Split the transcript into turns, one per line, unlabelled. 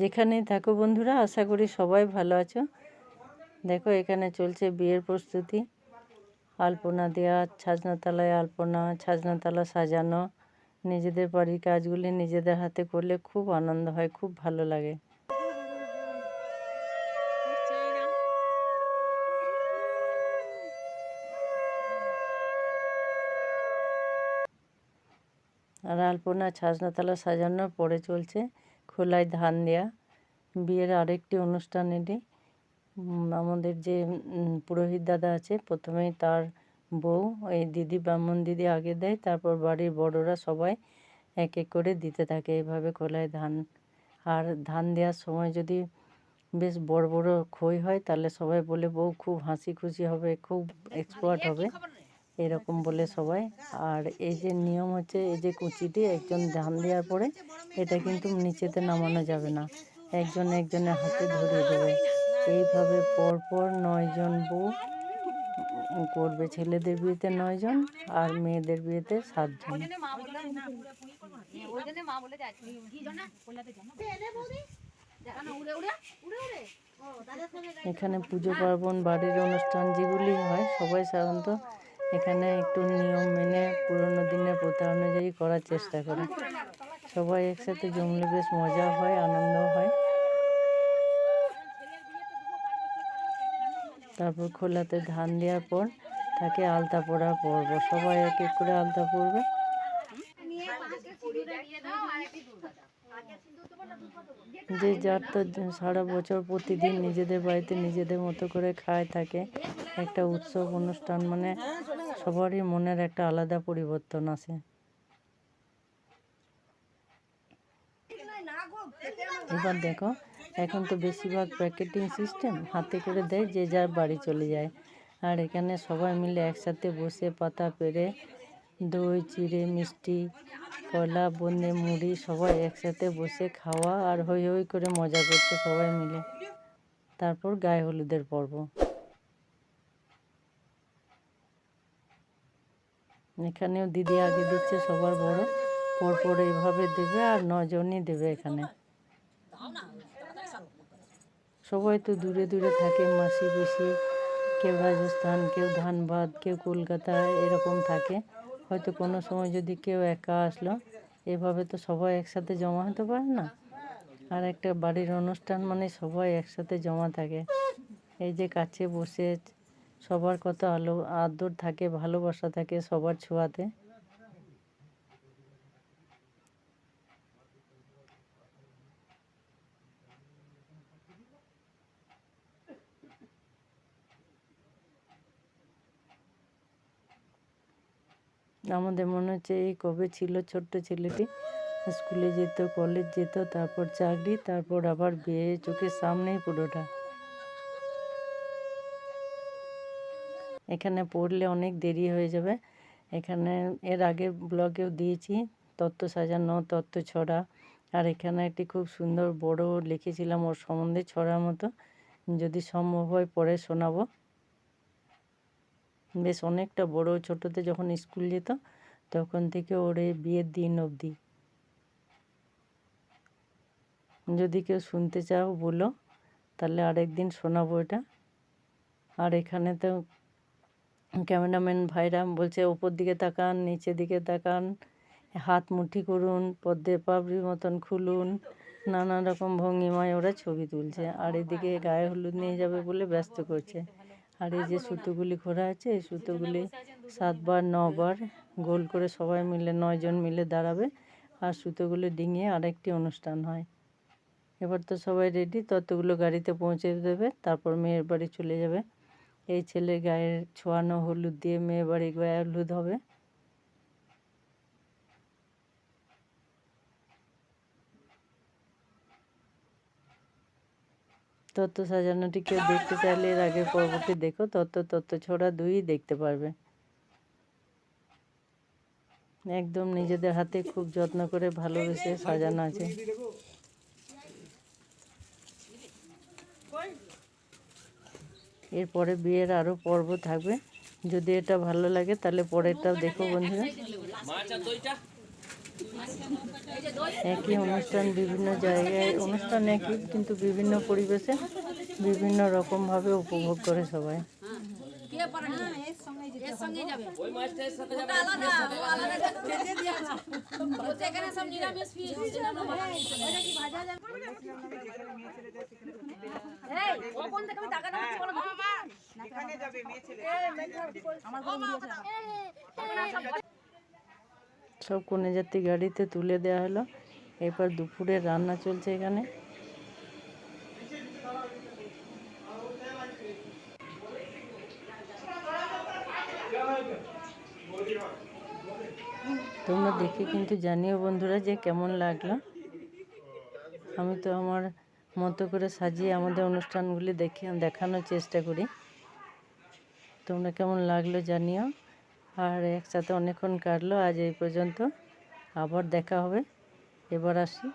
যেখানেই থাকো বন্ধুরা, আশা করি সবাই ভালো আছো। দেখো, এখানে চলছে বিয়ের প্রস্তুতি। আলপনা দেওয়া ছাজনাতলায় আলপনা, ছাজনাতলা সাজানো। নিজেদের বাড়ির কাজগুলি নিজেদের হাতে করলে খুব আনন্দ হয়, খুব ভালো লাগে। আর আলপনা ছাজনাতলা সাজানোর পরে চলছে খোলায় ধান দেয়া। বিয়ের আরেকটি অনুষ্ঠান এটি। আমাদের যে পুরোহিত দাদা আছে প্রথমেই তার বউ এই দিদি ব্রাহ্মণ দিদি আগে দেয় তারপর বাড়ির বড়রা সবাই এক এক করে দিতে থাকে। এইভাবে খোলায় ধান আর ধান দেওয়ার সময় যদি বেশ বড় বড় খই হয় তাহলে সবাই বলে বউ খুব হাসি খুশি হবে খুব এক্সপার্ট হবে। এরকম বলে সবাই। আর এই যে নিয়ম হচ্ছে, এই যে কুচিটি একজন ধান দেওয়ার পরে এটা কিন্তু নিচেতে নামানো যাবে না। একজন একজনের হাতে ধরিয়ে দেবে। এইভাবে পরপর নয়জন বউ করবে। ছেলেদের বিয়েতে নয়জন আর মেয়েদের বিয়েতে সাতজন। এখানে পুজো পার্বণ, বাড়ির অনুষ্ঠান যেগুলি হয়, সবাই সাধারণত এখানে একটু নিয়ম মেনে পুরোনো দিনের প্রথা অনুযায়ী করার চেষ্টা করে। সবাই একসাথে জমলে বেশ মজা হয় আনন্দ হয়। তারপর খোলাতে ধান দেওয়ার পর তাকে আলতা পড়ার পর্ব সবাই এক এক করে আলতা পরবে। যে যার তো সারা বছর প্রতিদিন নিজেদের বাড়িতে নিজেদের মতো করে খায় থাকে একটা উৎসব অনুষ্ঠান মানে সবারই মনের একটা আলাদা পরিবর্তন আসে এবার দেখো, এখন তো বেশিরভাগ প্যাকেটিং সিস্টেম হাতে করে দেয়, যে যার বাড়ি চলে যায়। আর এখানে সবাই মিলে একসাথে বসে পাতা পেরে, দই, চিড়ে, মিষ্টি, কলা বোঁদে মুড়ি সবাই একসাথে বসে খাওয়া আর হই হই করে মজা করছে সবাই মিলে। তারপর গায়ে হলুদের পর্ব। এখানেও দিদি আগে দিচ্ছে, সবার বড়। পরপর এইভাবে দেবে আর নজনই দেবে এখানে। সবাই তো দূরে দূরে থাকে, মাসি পিসি, কেউ রাজস্থান, কেউ ধানবাদ, কেউ কলকাতা, এরকম থাকে। হয়তো কোনো সময় যদি কেউ একা আসলো, এভাবে তো সবাই একসাথে জমা হতে পারে না। আর একটা বাড়ির অনুষ্ঠান মানে সবাই একসাথে জমা থাকে। এই যে কাছে বসে সবার কত আলো, আদর থাকে, ভালোবাসা থাকে সবার ছোঁয়াতে। আমাদের মনে হচ্ছে এই কবে ছিল ছোট্ট ছেলেটি? স্কুলে যেত, কলেজ যেত, তারপর চাকরি, তারপর আবার বিয়ে, চোখের সামনেই পুরোটা। এখানে পড়লে অনেক দেরি হয়ে যাবে। এখানে এর আগে ব্লগেও দিয়েছি, তত্ত্ব সাজানো, তত্ত্ব ছড়া। আর এখানে একটি খুব সুন্দর বড় লিখেছিলাম ওর সম্বন্ধে ছড়ার মতো। যদি সম্ভব হয় পরে শোনাবো। বেশ অনেকটা বড়, ছোটোতে যখন স্কুল যেত, তখন থেকে ওর এই বিয়ের দিন অবধি। যদি কেউ শুনতে চাও বলো, তাহলে আরেকদিন শোনাবো এটা। আর এখানে তো ক্যামেরাম্যান ভাইরা বলছে, ওপর দিকে তাকান, নিচের দিকে তাকান, হাত মুঠি করুন পদ্মে পাবড়ির মতন খুলুন। নানা রকম ভঙ্গিমায় ওরা ছবি তুলছে। আর এদিকে গায়ে হলুদ নিয়ে যাবে বলে ব্যস্ত করছে। আর এই যে সুতোগুলি খোরা আছে, এই সুতোগুলি সাতবার, নবার গোল করে সবাই মিলে নয়জন মিলে দাঁড়াবে। আর সুতোগুলি ডিঙিয়ে আরেকটি অনুষ্ঠান হয়। এবার তো সবাই রেডি ততগুলো গাড়িতে পৌঁছে দেবে, তারপর মেয়ের বাড়ি চলে যাবে। এই ছেলের গায়ের ছোঁয়ানো হলুদ দিয়ে মেয়ে বাড়ি গায়ে হলুদ হবে। তত্ত্ব সাজানোটি কেউ দেখতে চাইলে এর আগের পর্বটি দেখো, তত্ত্ব তত্ত্ব ছড়া দুই দেখতে পারবে। একদম নিজেদের হাতে খুব যত্ন করে ভালোবেসে সাজানো আছে। এরপরে বিয়ের আরও পর্ব থাকবে। যদি এটা ভালো লাগে, তাহলে পরেরটাও দেখো বন্ধুরা। একই অনুষ্ঠান, বিভিন্ন জায়গায়, অনুষ্ঠান একই, কিন্তু বিভিন্ন পরিবেশে বিভিন্ন রকমভাবে উপভোগ করে সবাই।
টাকা এখানে যাবে মেয়ে ছেলে।
সব কনে যাত্রী গাড়িতে তুলে দেওয়া হলো। এরপর দুপুরে রান্না চলছে এখানে। তোমরা দেখে কিন্তু জানিও বন্ধুরা যে কেমন লাগল। আমি তো আমার মতো করে সাজিয়ে আমাদের অনুষ্ঠানগুলি দেখে দেখানোর চেষ্টা করি। তোমরা কেমন লাগল জানিও। আর একসাথে অনেকক্ষণ কাটলো, আজ এই পর্যন্ত। আবার দেখা হবে। এবার আসি।